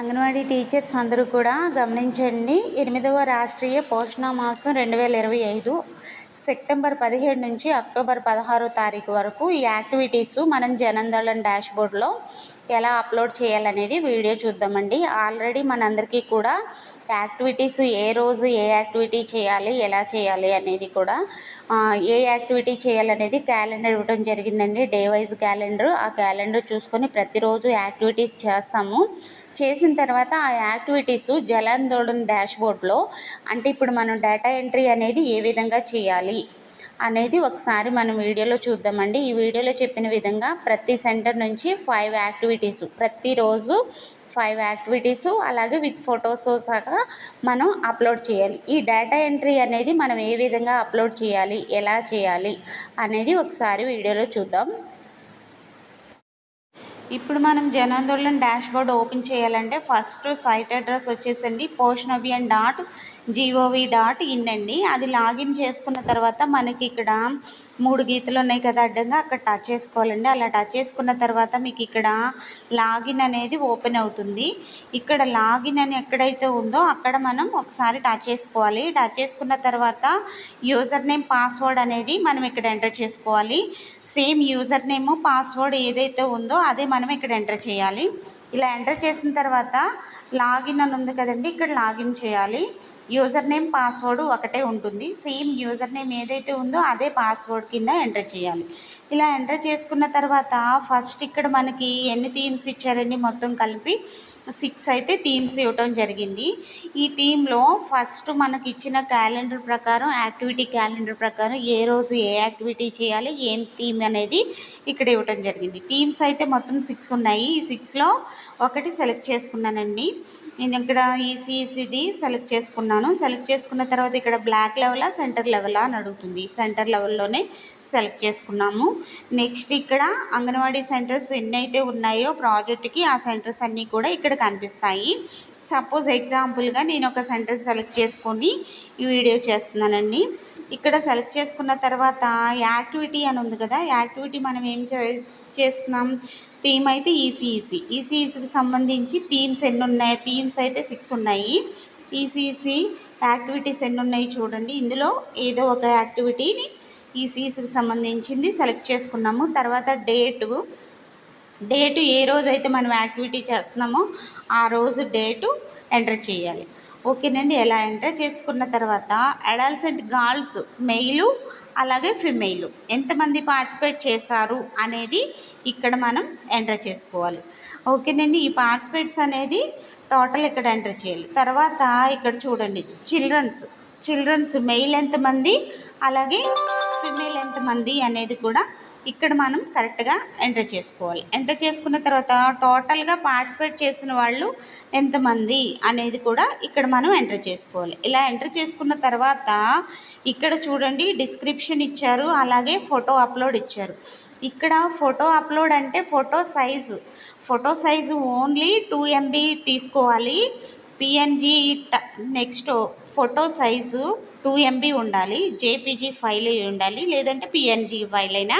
Anganwadi teachers అందరూ కూడా గమనించండి. ఎనిమిదవ రాష్ట్రీయ పోషణ మాసం రెండు వేల ఇరవై ఐదు సెప్టెంబర్ పదిహేడు నుంచి అక్టోబర్ పదహారో తారీఖు వరకు ఈ యాక్టివిటీస్ మనం జనందళన్ డాష్ బోర్డ్లో ఎలా అప్లోడ్ చేయాలనేది వీడియో చూద్దామండి. ఆల్రెడీ మనందరికీ కూడా యాక్టివిటీస్ ఏ రోజు ఏ యాక్టివిటీ చేయాలి ఎలా చేయాలి అనేది కూడా ఏ యాక్టివిటీ చేయాలనేది క్యాలెండర్ ఇవ్వడం జరిగిందండి. Day wise calendar. ఆ క్యాలెండర్ చూసుకొని ప్రతిరోజు యాక్టివిటీస్ చేస్తాము. చేసిన తర్వాత ఆ యాక్టివిటీస్ జలాందోళన్ డాష్ బోర్డ్లో అంటే ఇప్పుడు మనం డేటా ఎంట్రీ అనేది ఏ విధంగా చేయాలి అనేది ఒకసారి మనం వీడియోలో చూద్దామండి. ఈ వీడియోలో చెప్పిన విధంగా ప్రతి సెంటర్ నుంచి ఫైవ్ యాక్టివిటీస్ ప్రతిరోజు ఫైవ్ యాక్టివిటీస్ అలాగే విత్ ఫొటోస్ సహా మనం అప్లోడ్ చేయాలి. ఈ డేటా ఎంట్రీ అనేది మనం ఏ విధంగా అప్లోడ్ చేయాలి ఎలా చేయాలి అనేది ఒకసారి వీడియోలో చూద్దాం. ఇప్పుడు మనం జనాందోళన్ డాష్ బోర్డ్ ఓపెన్ చేయాలంటే ఫస్ట్ సైట్ అడ్రస్ వచ్చేసండి Poshan Abhiyaan dot gov dot in అండి. అది లాగిన్ చేసుకున్న తర్వాత మనకి ఇక్కడ మూడు గీతలు ఉన్నాయి కదా అడ్డంగా అక్కడ టచ్ చేసుకోవాలండి. అలా టచ్ చేసుకున్న తర్వాత మీకు ఇక్కడ లాగిన్ అనేది ఓపెన్ అవుతుంది. ఇక్కడ లాగిన్ అని ఎక్కడైతే ఉందో అక్కడ మనం ఒకసారి టచ్ చేసుకోవాలి. టచ్ చేసుకున్న తర్వాత యూజర్ నేమ్ పాస్వర్డ్ అనేది మనం ఇక్కడ ఎంటర్ చేసుకోవాలి. సేమ్ యూజర్ నేమ్ పాస్వర్డ్ ఏదైతే ఉందో అదే మనం ఇక్కడ ఎంటర్ చేయాలి. ఇలా ఎంటర్ చేసిన తర్వాత లాగిన్ అని ఉంది కదండి ఇక్కడ లాగిన్ చేయాలి. యూజర్ నేమ్ పాస్వర్డ్ ఒకటే ఉంటుంది. సేమ్ యూజర్ నేమ్ ఏదైతే ఉందో అదే పాస్వర్డ్ కింద ఎంటర్ చేయాలి. ఇలా ఎంటర్ చేసుకున్న తర్వాత ఫస్ట్ ఇక్కడ మనకి ఎన్ని థీమ్స్ ఇచ్చారండి మొత్తం కలిపి? సిక్స్ అయితే థీమ్స్ ఇవ్వటం జరిగింది. ఈ థీమ్లో ఫస్ట్ మనకి ఇచ్చిన క్యాలెండర్ ప్రకారం యాక్టివిటీ క్యాలెండర్ ప్రకారం ఏ రోజు ఏ యాక్టివిటీ చేయాలి ఏం థీమ్ అనేది ఇక్కడ ఇవ్వటం జరిగింది. థీమ్స్ అయితే మొత్తం సిక్స్ ఉన్నాయి. ఈ సిక్స్లో ఒకటి సెలెక్ట్ చేసుకున్నానండి. నేను ఇక్కడ ఈసీఈసీది సెలెక్ట్ చేసుకున్నాను. సెలెక్ట్ చేసుకున్న తర్వాత ఇక్కడ బ్లాక్ లెవెలా సెంటర్ లెవెలా అని అడుగుతుంది. సెంటర్ లెవెల్లోనే సెలెక్ట్ చేసుకున్నాము. నెక్స్ట్ ఇక్కడ అంగన్వాడీ సెంటర్స్ ఎన్ని అయితే ఉన్నాయో ప్రాజెక్ట్కి ఆ సెంటర్స్ అన్నీ కూడా ఇక్కడ కనిపిస్తాయి. సపోజ్ ఎగ్జాంపుల్గా నేను ఒక సెంటర్ సెలెక్ట్ చేసుకొని ఈ వీడియో చేస్తున్నానండి. ఇక్కడ సెలెక్ట్ చేసుకున్న తర్వాత యాక్టివిటీ అని ఉంది కదా యాక్టివిటీ మనం ఏం చే చేస్తున్నాం? థీమ్ అయితే ఈసీఈసీ ఈసీఈసీకి సంబంధించి థీమ్స్ ఎన్ని ఉన్నాయి? థీమ్స్ అయితే సిక్స్ ఉన్నాయి. ఈసీఈసీ యాక్టివిటీస్ ఎన్ని ఉన్నాయి చూడండి. ఇందులో ఏదో ఒక యాక్టివిటీని ఈసీఈసీకి సంబంధించింది సెలెక్ట్ చేసుకున్నాము. తర్వాత డేటు డేటు ఏ రోజైతే మనం యాక్టివిటీ చేస్తున్నామో ఆ రోజు డేటు ఎంటర్ చేయాలి. ఓకేనండి? ఎలా ఎంటర్ చేసుకున్న తర్వాత అడాల్సెంట్ గర్ల్స్ మెయిలు అలాగే ఫిమెయిల్ ఎంతమంది పార్టిసిపేట్ చేశారు అనేది ఇక్కడ మనం ఎంటర్ చేసుకోవాలి. ఓకేనండి? ఈ పార్టిసిపేట్స్ అనేది టోటల్ ఇక్కడ ఎంటర్ చేయాలి. తర్వాత ఇక్కడ చూడండి. చిల్డ్రన్స్ చిల్డ్రన్స్ మెయిల్ ఎంతమంది అలాగే ఫిమేల్ ఎంతమంది అనేది కూడా ఇక్కడ మనం కరెక్ట్గా ఎంటర్ చేసుకోవాలి. ఎంటర్ చేసుకున్న తర్వాత టోటల్గా పార్టిసిపేట్ చేసిన వాళ్ళు ఎంతమంది అనేది కూడా ఇక్కడ మనం ఎంటర్ చేసుకోవాలి. ఇలా ఎంటర్ చేసుకున్న తర్వాత ఇక్కడ చూడండి డిస్క్రిప్షన్ ఇచ్చారు అలాగే ఫోటో అప్లోడ్ ఇచ్చారు. ఇక్కడ ఫోటో అప్లోడ్ అంటే photo size photo size only two MB తీసుకోవాలి. PNG next photo size two MB ఉండాలి. జేపీజీ ఫైల్ ఉండాలి. లేదంటే పిఎన్జీ ఫైల్ అయినా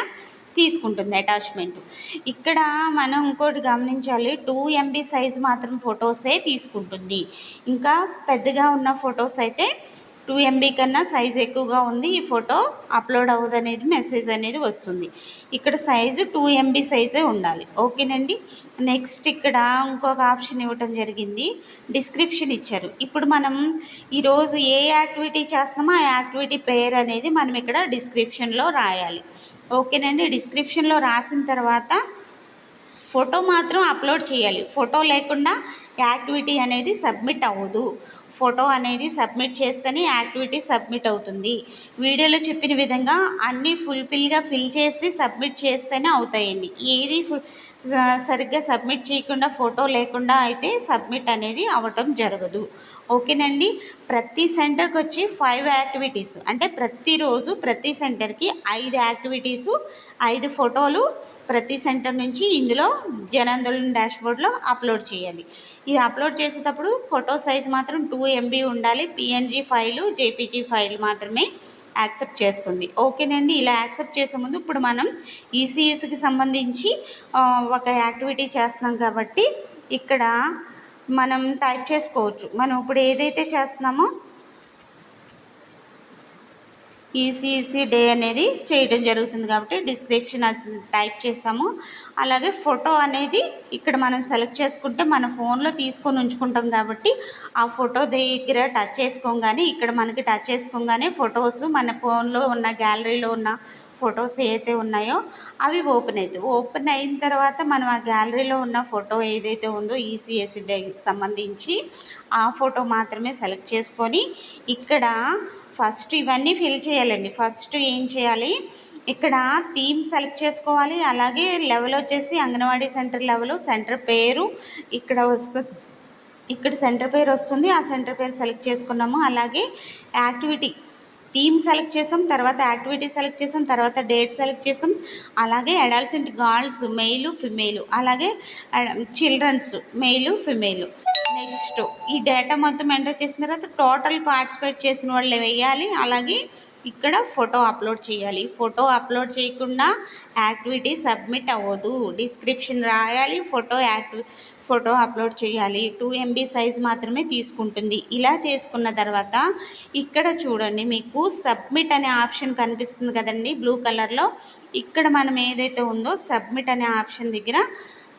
తీసుకుంటుంది అటాచ్మెంట్ ఇక్కడ మనం ఇంకోటి గమనించాలి టూ ఎంబీ సైజ్ మాత్రం ఫొటోసే తీసుకుంటుంది. ఇంకా పెద్దగా ఉన్న ఫొటోస్ అయితే టూ ఎంబీ కన్నా సైజ్ ఎక్కువగా ఉంది. ఈ ఫోటో అప్లోడ్ అవ్వదు అనేది మెసేజ్ అనేది వస్తుంది. ఇక్కడ సైజు టూ ఎంబీ సైజే ఉండాలి. ఓకేనండి? నెక్స్ట్ ఇక్కడ ఇంకొక ఆప్షన్ ఇవ్వటం జరిగింది. డిస్క్రిప్షన్ ఇచ్చారు. ఇప్పుడు మనం ఈరోజు ఏ యాక్టివిటీ చేస్తున్నామో ఆ యాక్టివిటీ పేరు అనేది మనం ఇక్కడ డిస్క్రిప్షన్లో రాయాలి. ఓకేనండి? డిస్క్రిప్షన్లో రాసిన తర్వాత ఫోటో మాత్రం అప్లోడ్ చేయాలి. ఫోటో లేకుండా యాక్టివిటీ అనేది సబ్మిట్ అవ్వదు. ఫోటో అనేది సబ్మిట్ చేస్తేనే యాక్టివిటీ సబ్మిట్ అవుతుంది. వీడియోలో చెప్పిన విధంగా అన్నీ ఫుల్ఫిల్గా ఫిల్ చేసి సబ్మిట్ చేస్తేనే అవుతాయండి. ఏది సరిగ్గా సబ్మిట్ చేయకుండా ఫోటో లేకుండా అయితే సబ్మిట్ అనేది అవ్వటం జరగదు. ఓకేనండి? ప్రతి సెంటర్కి వచ్చి ఫైవ్ యాక్టివిటీస్ అంటే ప్రతిరోజు ప్రతి సెంటర్కి ఐదు యాక్టివిటీసు ఐదు ఫోటోలు ప్రతి సెంటర్ నుంచి ఇందులో జనాందోళన్ డాష్బోర్డ్లో అప్లోడ్ చేయాలి. ఇది అప్లోడ్ చేసేటప్పుడు ఫోటో సైజ్ మాత్రం టూ ఎంబీ ఉండాలి. పిఎన్జీ ఫైలు జేపీజీ ఫైల్ మాత్రమే యాక్సెప్ట్ చేస్తుంది. ఓకేనండి? ఇలా యాక్సెప్ట్ చేసే ముందు ఇప్పుడు మనం ఈసీఎస్కి సంబంధించి ఒక యాక్టివిటీ చేస్తున్నాం కాబట్టి ఇక్కడ మనం టైప్ చేసుకోవచ్చు. మనం ఇప్పుడు ఏదైతే చేస్తున్నామో ఈసీఈసీ డే అనేది చేయడం జరుగుతుంది కాబట్టి డిస్క్రిప్షన్ అది టైప్ చేసాము. అలాగే ఫోటో అనేది ఇక్కడ మనం సెలెక్ట్ చేసుకుంటే మన ఫోన్లో తీసుకొని ఉంచుకుంటాం కాబట్టి ఆ ఫోటో దగ్గర టచ్ చేసుకోగానే ఇక్కడ మనకి టచ్ చేసుకోగానే ఫొటోస్ మన ఫోన్లో ఉన్న గ్యాలరీలో ఉన్న ఫొటోస్ ఏవైతే ఉన్నాయో అవి ఓపెన్ అవుతాయి. ఓపెన్ అయిన తర్వాత మనం ఆ గ్యాలరీలో ఉన్న ఫోటో ఏదైతే ఉందో ఈసీఎస్సి డేకి సంబంధించి ఆ ఫోటో మాత్రమే సెలెక్ట్ చేసుకొని ఇక్కడ ఫస్ట్ ఇవన్నీ ఫిల్ చేయాలండి. ఫస్ట్ ఏం చేయాలి? ఇక్కడ థీమ్ సెలెక్ట్ చేసుకోవాలి. అలాగే లెవెల్ వచ్చేసి అంగన్వాడీ సెంటర్ లెవెల్ సెంటర్ పేరు ఇక్కడ వస్తుంది. ఇక్కడ సెంటర్ పేరు వస్తుంది. ఆ సెంటర్ పేరు సెలెక్ట్ చేసుకున్నాము. అలాగే యాక్టివిటీ థీమ్ సెలెక్ట్ చేసాం తర్వాత యాక్టివిటీ సెలెక్ట్ చేసాం తర్వాత డేట్ సెలెక్ట్ చేసాం. అలాగే అడాల్సెంట్ గర్ల్స్ మెయిల్ ఫిమేల్. అలాగే చిల్డ్రన్స్ మెయిల్ ఫిమేల్. నెక్స్ట్ ఈ డేటా మొత్తం ఎంటర్ చేసిన తర్వాత టోటల్ పార్టిసిపేట్ చేసిన వాళ్ళు వేయాలి. అలాగే ఇక్కడ ఫోటో అప్లోడ్ చేయాలి. ఫోటో అప్లోడ్ చేయకుండా యాక్టివిటీ సబ్మిట్ అవ్వదు. డిస్క్రిప్షన్ రాయాలి ఫోటో యాక్టివి ఫోటో అప్లోడ్ చేయాలి. టూ ఎంబీ సైజ్ మాత్రమే తీసుకుంటుంది. ఇలా చేసుకున్న తర్వాత ఇక్కడ చూడండి మీకు సబ్మిట్ అనే ఆప్షన్ కనిపిస్తుంది కదండి బ్లూ కలర్లో. ఇక్కడ మనం ఏదైతే ఉందో సబ్మిట్ అనే ఆప్షన్ దగ్గర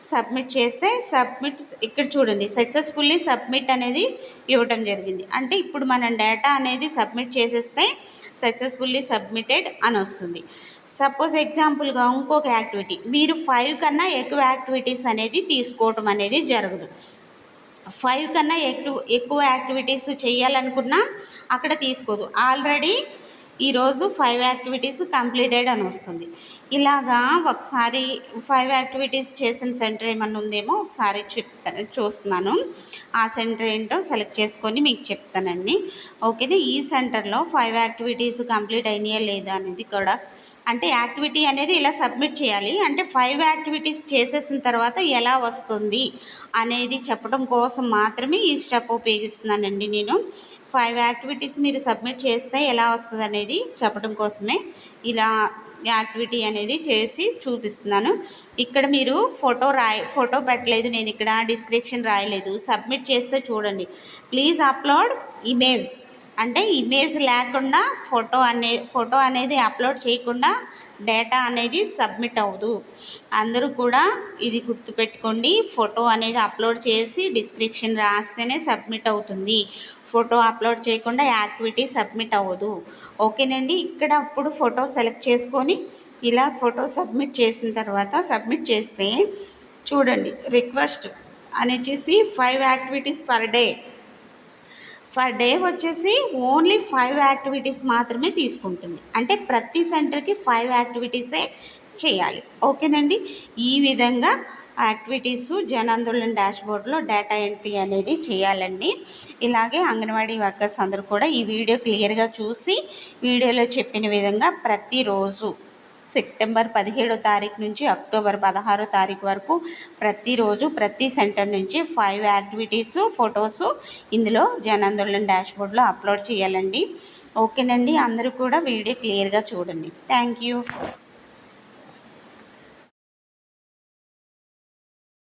సబ్మిట్ చేస్తే సబ్మిట్ ఇక్కడ చూడండి సక్సెస్ఫుల్లీ సబ్మిట్ అనేది ఇవ్వటం జరిగింది. అంటే ఇప్పుడు మనం డేటా అనేది సబ్మిట్ చేసేస్తే సక్సెస్ఫుల్లీ సబ్మిటెడ్ అని వస్తుంది. సపోజ్ ఎగ్జాంపుల్గా ఇంకొక యాక్టివిటీ మీరు ఫైవ్ కన్నా ఎక్కువ యాక్టివిటీస్ అనేది తీసుకోవటం అనేది జరగదు. ఫైవ్ కన్నా ఎక్కువ ఎక్కువ యాక్టివిటీస్ చేయాలనుకున్నా అక్కడ తీసుకోదు. ఆల్రెడీ ఈరోజు ఫైవ్ యాక్టివిటీస్ కంప్లీటెడ్ అని వస్తుంది. ఇలాగా ఒకసారి ఫైవ్ యాక్టివిటీస్ చేసిన సెంటర్ ఏమన్నా ఉందేమో ఒకసారి చెప్తాను చూస్తున్నాను. ఆ సెంటర్ ఏంటో సెలెక్ట్ చేసుకొని మీకు చెప్తానండి. ఓకేనా ఈ సెంటర్లో ఫైవ్ యాక్టివిటీస్ కంప్లీట్ అయినాయా లేదా అనేది కూడా. అంటే యాక్టివిటీ అనేది ఇలా సబ్మిట్ చేయాలి. అంటే ఫైవ్ యాక్టివిటీస్ చేసేసిన తర్వాత ఎలా వస్తుంది అనేది చెప్పడం కోసం మాత్రమే ఈ స్టెప్ ఉపయోగిస్తున్నానండి నేను. ఫైవ్ యాక్టివిటీస్ మీరు సబ్మిట్ చేస్తే ఎలా వస్తుంది అనేది చెప్పడం కోసమే ఇలా యాక్టివిటీ అనేది చేసి చూపిస్తున్నాను. ఇక్కడ మీరు ఫోటో రాయ ఫోటో పెట్టలేదు నేను ఇక్కడ డిస్క్రిప్షన్ రాయలేదు. సబ్మిట్ చేస్తే చూడండి. Please upload image. అంటే ఇమేజ్ లేకుండా ఫోటో అనే ఫోటో అనేది అప్లోడ్ చేయకుండా డేటా అనేది సబ్మిట్ అవ్వదు. అందరూ కూడా ఇది గుర్తుపెట్టుకోండి ఫోటో అనేది అప్లోడ్ చేసి డిస్క్రిప్షన్ రాస్తేనే సబ్మిట్ అవుతుంది. ఫోటో అప్లోడ్ చేయకుండా యాక్టివిటీ సబ్మిట్ అవ్వదు. ఓకేనండి? ఇక్కడ అప్పుడు ఫోటో సెలెక్ట్ చేసుకొని ఇలా ఫోటో సబ్మిట్ చేసిన తర్వాత సబ్మిట్ చేస్తే చూడండి రిక్వెస్ట్ అని five activities per day for day వచ్చేసి ఓన్లీ ఫైవ్ యాక్టివిటీస్ మాత్రమే తీసుకుంటుంది. అంటే ప్రతి సెంటర్కి ఫైవ్ యాక్టివిటీసే చేయాలి. ఓకేనండి? ఈ విధంగా యాక్టివిటీస్ జనాందోళన్ డాష్బోర్డ్లో డేటా ఎంట్రీ అనేది చేయాలండి. ఇలాగే అంగన్వాడీ వర్కర్స్ అందరూ కూడా ఈ వీడియో క్లియర్గా చూసి వీడియోలో చెప్పిన విధంగా ప్రతిరోజు సెప్టెంబర్ పదిహేడో తారీఖు నుంచి అక్టోబర్ పదహారో తారీఖు వరకు ప్రతిరోజు ప్రతి సెంటర్ నుంచి ఫైవ్ యాక్టివిటీస్ ఫొటోస్ ఇందులో జనాందోళన్ డాష్బోర్డ్లో అప్లోడ్ చేయాలండి. ఓకేనండి అందరూ కూడా వీడియో క్లియర్గా చూడండి. Thank you.